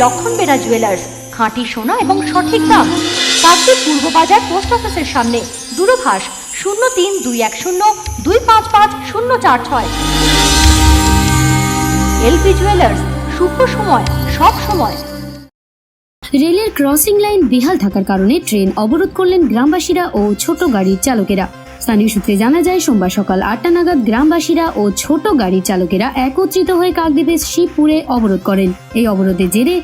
লক্ষণ বেরা জুয়েলার্স খাঁটি সোনা এবং সঠিক দাম। কাকদ্বীপ পূর্ব বাজার পোস্ট অফিসের সামনে, দূরভাষ শূন্য তিন দুই এক শূন্য দুই পাঁচ পাঁচ শূন্য চার ছয়। এলপি জুয়েলার্স শুভ সময়, সব সময়। রেলের ক্রসিং লাইন বেহাল থাকার কারণে ট্রেন অবরোধ করলেন গ্রামবাসীরা ও ছোট গাড়ির চালকেরা। স্থানীয় সূত্রে জানা যায়, সোমবার সকাল আটটা নাগাদ গ্রামবাসীরা ও ছোট গাড়ির চালকেরা একত্রিত হয়ে কাকদ্বীপের শিবপুরে অবরোধ করেন। এই অবরোধের জেরে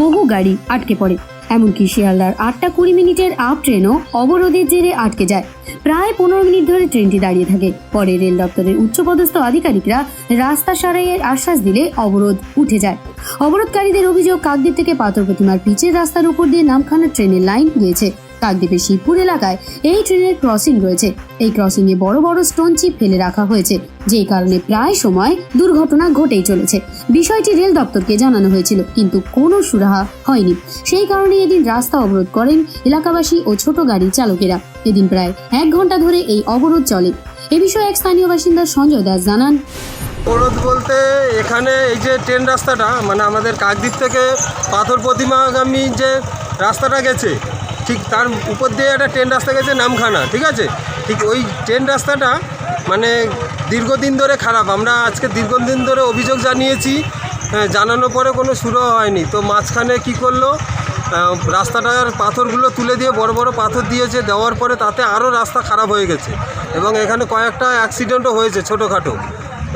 বহু গাড়ি আটকে পড়ে। এমনকি শিয়ালদার আটটা কুড়ি মিনিটের আপ ট্রেনও অবরোধের জেরে আটকে যায়। প্রায় পনেরো মিনিট ধরে ট্রেনটি দাঁড়িয়ে থাকে। পরে রেল দপ্তরের উচ্চপদস্থ আধিকারিকরা রাস্তা সারাইয়ের আশ্বাস দিলে অবরোধ উঠে যায়। অবরোধকারীদের অভিযোগ, কাকদ্বীপ থেকে পাথর প্রতিমার পিচের রাস্তার উপর দিয়ে নামখানা ট্রেনের লাইন গিয়েছে। কাকদ্বীপের শিবপুর এলাকায় এই ট্রেনের ক্রসিং রয়েছে। এই ক্রসিং এ বড় বড় স্টোন চিপ ফেলে রাখা হয়েছে, যেই কারণে প্রায় সময় দুর্ঘটনা ঘটেই চলেছে। বিষয়টি রেল দপ্তরকে জানানো হয়েছিল, কিন্তু কোনো সুরাহা হয়নি। সেই কারণে এদিন রাস্তা অবরোধ করেন এলাকাবাসী ও ছোট গাড়ির চালকেরা। এদিন প্রায় এক ঘণ্টা ধরে এই অবরোধ চলে। এ বিষয়ে এক স্থানীয় বাসিন্দা সঞ্জয় দাস জানান। অবরোধ বলতে এখানে এই যে ট্রেন রাস্তাটা মানে আমাদের কাকদ্বীপ থেকে পাথর প্রতিমাগামী যে রাস্তাটা গেছে ঠিক তার উপর দিয়ে একটা ট্রেন রাস্তা গেছে নামখানা ঠিক আছে? ঠিক ওই ট্রেন রাস্তাটা মানে দীর্ঘদিন ধরে খারাপ। আমরা আজকে দীর্ঘদিন ধরে অভিযোগ জানিয়েছি হ্যাঁ, জানানোর পরে কোনো শুরু হয়নি। তো মাঝখানে কি করল? রাস্তাটার পাথরগুলো তুলে দিয়ে বড় বড় পাথর দিয়েছে দেওয়ার পরে তাতে আরও রাস্তা খারাপ হয়ে গেছে। এবং এখানে কয়েকটা অ্যাক্সিডেন্টও হয়েছে ছোটোখাটো।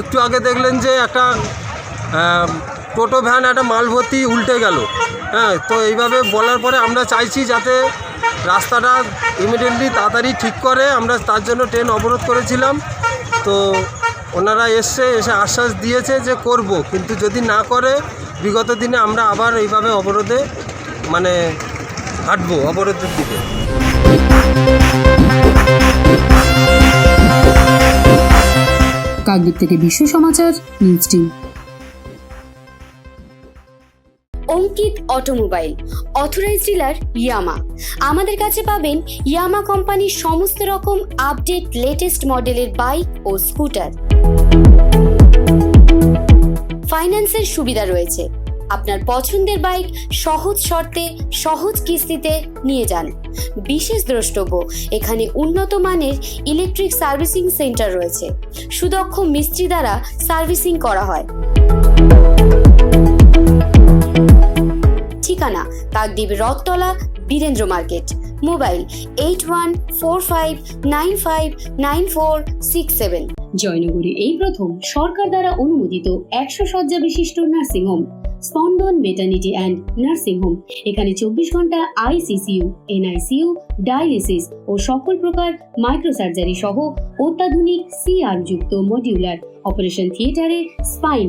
একটু আগে দেখলেন যে একটা টোটো ভ্যান একটা মাল ভর্তি উল্টে গেল। হ্যাঁ তো এইভাবে বলার পরে আমরা চাইছি যাতে রাস্তাটা ইমিডিয়েটলি তাড়াতাড়ি ঠিক করে। আমরা তার জন্য ট্রেন অবরোধ করেছিলাম। তো ওনারা এসছে এসে আশ্বাস দিয়েছে যে করব। কিন্তু যদি না করে, বিগত দিনে আমরা আবার এইভাবে অবরোধে মানে হাঁটবো অবরোধের দিকে। কাকদ্বীপ থেকে Biswa Samachar, news team. Ankit automobile authorise dealer Yamaha. আমাদের কাছে পাবেন ইয়ামা কোম্পানির সমস্ত রকম আপডেট লেটেস্ট মডেলের বাইক ও স্কুটার। ফাইন্যান্সের সুবিধা রয়েছে। আপনার পছন্দের বাইক সহজ শর্তে, সহজ কিস্তিতে নিয়ে যান। বিশেষ দ্রষ্টব্য, এখানে উন্নত মানের ইলেকট্রিক সার্ভিসিং সেন্টার রয়েছে। সুদক্ষ মিস্ত্রি দ্বারা সার্ভিসিং করা হয়। ঠিকানা Kakdwip Rathtala, Birendra market. Mobile eight one four five nine five nine four six seven জয়নগরে এই প্রথম সরকার দ্বারা অনুমোদিত একশো শয্যা বিশিষ্ট নার্সিংহোম স্পন্দন মেটার্নিটি অ্যান্ড নার্সিং হোম এখানে চব্বিশ ঘণ্টা আইসিসিউ এনআইসিউ ডায়ালিসিস ও সকল প্রকার মাইক্রোসার্জারি সহ অত্যাধুনিক সিআর যুক্ত মডিউলার অপারেশন থিয়েটারে স্পাইন